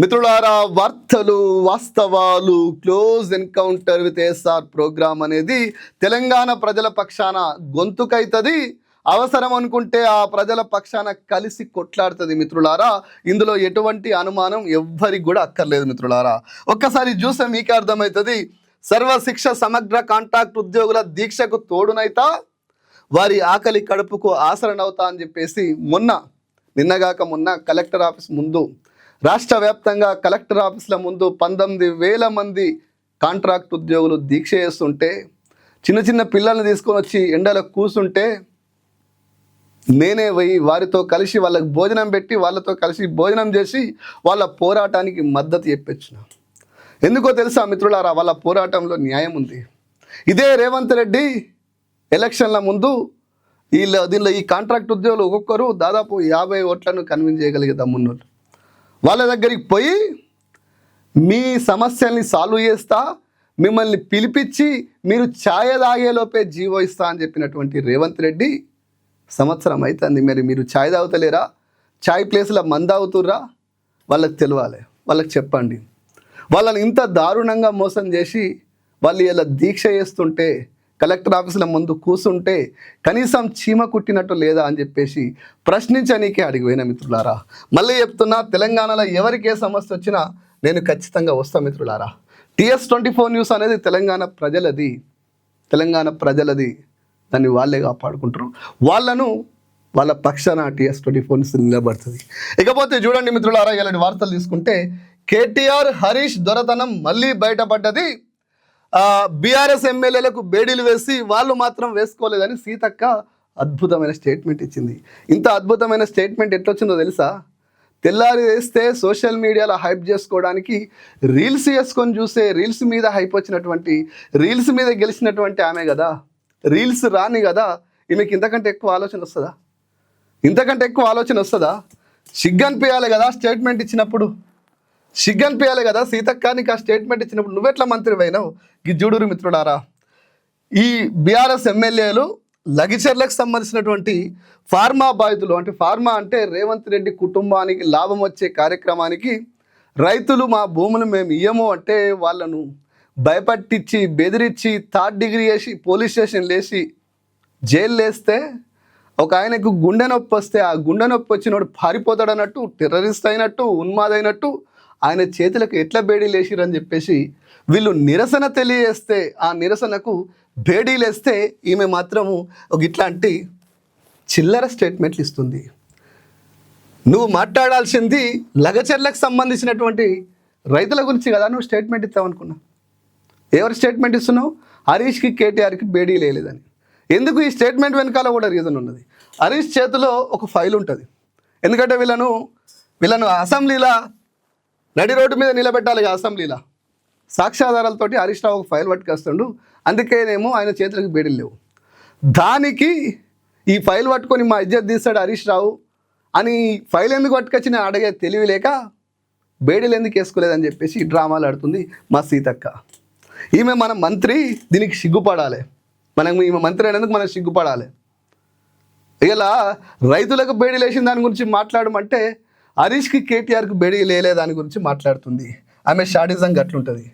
మిత్రులారా వార్తలు వాస్తవాలు close encounter with SR programme అనేది తెలంగాణ ప్రజల పక్షాన గొంతుకైతుంది. అవసరం అనుకుంటే ఆ ప్రజల పక్షాన కలిసి కొట్లాడుతుంది మిత్రులారా. ఇందులో ఎటువంటి అనుమానం ఎవ్వరికి కూడా అక్కర్లేదు మిత్రులారా. ఒక్కసారి చూస్తే మీకు అర్థమవుతుంది సర్వశిక్ష సమగ్ర కాంట్రాక్ట్ ఉద్యోగుల దీక్షకు తోడునైతా? వారి ఆకలి కడుపుకు ఆసరణవుతా అని చెప్పేసి మొన్న నిన్నగాక మొన్న కలెక్టర్ ఆఫీస్ ముందు రాష్ట్ర వ్యాప్తంగా కలెక్టర్ ఆఫీసుల ముందు పంతొమ్మిది వేల మంది కాంట్రాక్ట్ ఉద్యోగులు దీక్ష చేస్తుంటే చిన్న చిన్న పిల్లల్ని తీసుకొని వచ్చి ఎండలో కూర్చుంటే నేనే పోయి వారితో కలిసి వాళ్ళకి భోజనం పెట్టి వాళ్ళతో కలిసి భోజనం చేసి వాళ్ళ పోరాటానికి మద్దతు చెప్పొచ్చిన. ఎందుకో తెలుసా మిత్రులారా వాళ్ళ పోరాటంలో న్యాయం ఉంది. ఇదే రేవంత్ రెడ్డి ఎలక్షన్ల ముందు వీళ్ళ దీనిలో ఈ కాంట్రాక్ట్ ఉద్యోగులు ఒక్కొక్కరు దాదాపు యాభై ఓట్లను కన్విన్స్ చేయగలిగే దమ్మున్నోళ్ళు. వాళ్ళ దగ్గరికి పోయి మీ సమస్యల్ని సాల్వ్ చేస్తా మిమ్మల్ని పిలిపించి మీరు ఛాయ తాగేలోపే జీవో ఇస్తా అని చెప్పినటువంటి రేవంత్ రెడ్డి సంవత్సరం అవుతుంది మరి మీరు ఛాయ్ తాగుతలేరా? ఛాయ్ ప్లేస్లో మంద అవుతుర్రా? వాళ్ళకి తెలియాలి వాళ్ళకి చెప్పండి. వాళ్ళని ఇంత దారుణంగా మోసం చేసి వాళ్ళు ఇలా దీక్ష చేస్తుంటే కలెక్టర్ ఆఫీసుల ముందు కూర్చుంటే కనీసం చీమ కుట్టినట్టు లేదా అని చెప్పేసి ప్రశ్నించనీకే అడిగిపోయిన మిత్రులారా. మళ్ళీ చెప్తున్నా తెలంగాణలో ఎవరికి ఏ సమస్య వచ్చినా నేను ఖచ్చితంగా వస్తా మిత్రులారా. టీఎస్ ట్వంటీ ఫోర్ న్యూస్ అనేది తెలంగాణ ప్రజలది. తెలంగాణ ప్రజలది. దాన్ని వాళ్ళే కాపాడుకుంటారు వాళ్ళను వాళ్ళ పక్షాన టీఎస్ ట్వంటీ ఫోర్ న్యూస్ నిలబడుతుంది. ఇకపోతే చూడండి మిత్రులారా ఇలాంటి వార్తలు తీసుకుంటే కేటీఆర్ హరీష్ దొరతనం మళ్ళీ బయటపడ్డది. బీఆర్ఎస్ ఎమ్మెల్యేలకు బేడీలు వేసి వాళ్ళు మాత్రం వేసుకోలేదని సీతక్క అద్భుతమైన స్టేట్మెంట్ ఇచ్చింది. ఇంత అద్భుతమైన స్టేట్మెంట్ ఎట్లొచ్చిందో తెలుసా? తెల్లారి వేస్తే సోషల్ మీడియాలో హైప్ చేసుకోవడానికి రీల్స్ చేసుకొని చూసే రీల్స్ మీద హైప్ వచ్చినటువంటి రీల్స్ మీద గెలిచినటువంటి ఆమె కదా. రీల్స్ రాని కదా. ఈమెకి ఇంతకంటే ఎక్కువ ఆలోచన వస్తుందా? ఇంతకంటే ఎక్కువ ఆలోచన వస్తుందా? సిగ్గనిపించాలి కదా స్టేట్మెంట్ ఇచ్చినప్పుడు. సిగ్గనిపించాలి కదా. సీతక్క నీకు ఆ స్టేట్మెంట్ ఇచ్చినప్పుడు నువ్వెట్లా మంత్రి పోయినావు ఈ జూడూరు మిత్రుడారా ఈ బీఆర్ఎస్ ఎమ్మెల్యేలు లగిచర్లకు సంబంధించినటువంటి ఫార్మా బాధితులు అంటే ఫార్మా అంటే రేవంత్ రెడ్డి కుటుంబానికి లాభం వచ్చే కార్యక్రమానికి రైతులు మా భూములు మేము ఇయ్యము అంటే వాళ్ళను భయపట్టించి బెదిరించి థర్డ్ డిగ్రీ వేసి పోలీస్ స్టేషన్ లేచి జైలు వేస్తే ఒక ఆయనకు గుండె నొప్పి వస్తే ఆ గుండె నొప్పి వచ్చినోడు పారిపోతాడు అన్నట్టు టెర్రరిస్ట్ అయినట్టు ఉన్మాదైనట్టు ఆయన చేతులకు ఎట్లా బేడీ లేచిరని చెప్పేసి వీళ్ళు నిరసన తెలియజేస్తే ఆ నిరసనకు బేడీలు వేస్తే ఈమె మాత్రము ఒక ఇట్లాంటి చిల్లర స్టేట్మెంట్లు ఇస్తుంది. నువ్వు మాట్లాడాల్సింది లగచర్లకు సంబంధించినటువంటి రైతుల గురించి కదా నువ్వు స్టేట్మెంట్ ఇస్తావు అనుకున్నా. ఎవరు స్టేట్మెంట్ ఇస్తున్నావు? హరీష్కి కేటీఆర్కి బేడీ లేదని ఎందుకు ఈ స్టేట్మెంట్ వెనకాల కూడా రీజన్ ఉన్నది? హరీష్ చేతిలో ఒక ఫైల్ ఉంటుంది. ఎందుకంటే వీళ్ళను వీళ్ళను అసెంబ్లీలో నడి రోడ్డు మీద నిలబెట్టాలి అసెంబ్లీలో. సాక్ష్యాధారాలతోటి హరీష్ రావు ఒక ఫైల్ పట్టుకొస్తుండు. అందుకేనేమో ఆయన చేతులకు బేడీలు లేవు. దానికి ఈ ఫైల్ పట్టుకొని మా ఇజ్జత్ తీస్తాడు హరీష్ రావు అని ఫైల్ ఎందుకు పట్టుకొచ్చి నేను అడిగే తెలివి లేక బేడీలు ఎందుకు వేసుకోలేదని చెప్పేసి డ్రామాలు ఆడుతుంది మా సీతక్క. ఈమె మన మంత్రి దీనికి సిగ్గుపడాలి. మనం ఈమె మంత్రి అయినందుకు మనం సిగ్గుపడాలి. ఇలా రైతులకు బేడీలు లేచిన దాని గురించి మాట్లాడమంటే హరీష్కి కేటీఆర్కి బేడీ లేలే దాని గురించి మాట్లాడుతుంది. ఆమె షాడిజంగా అట్లుంటుంది.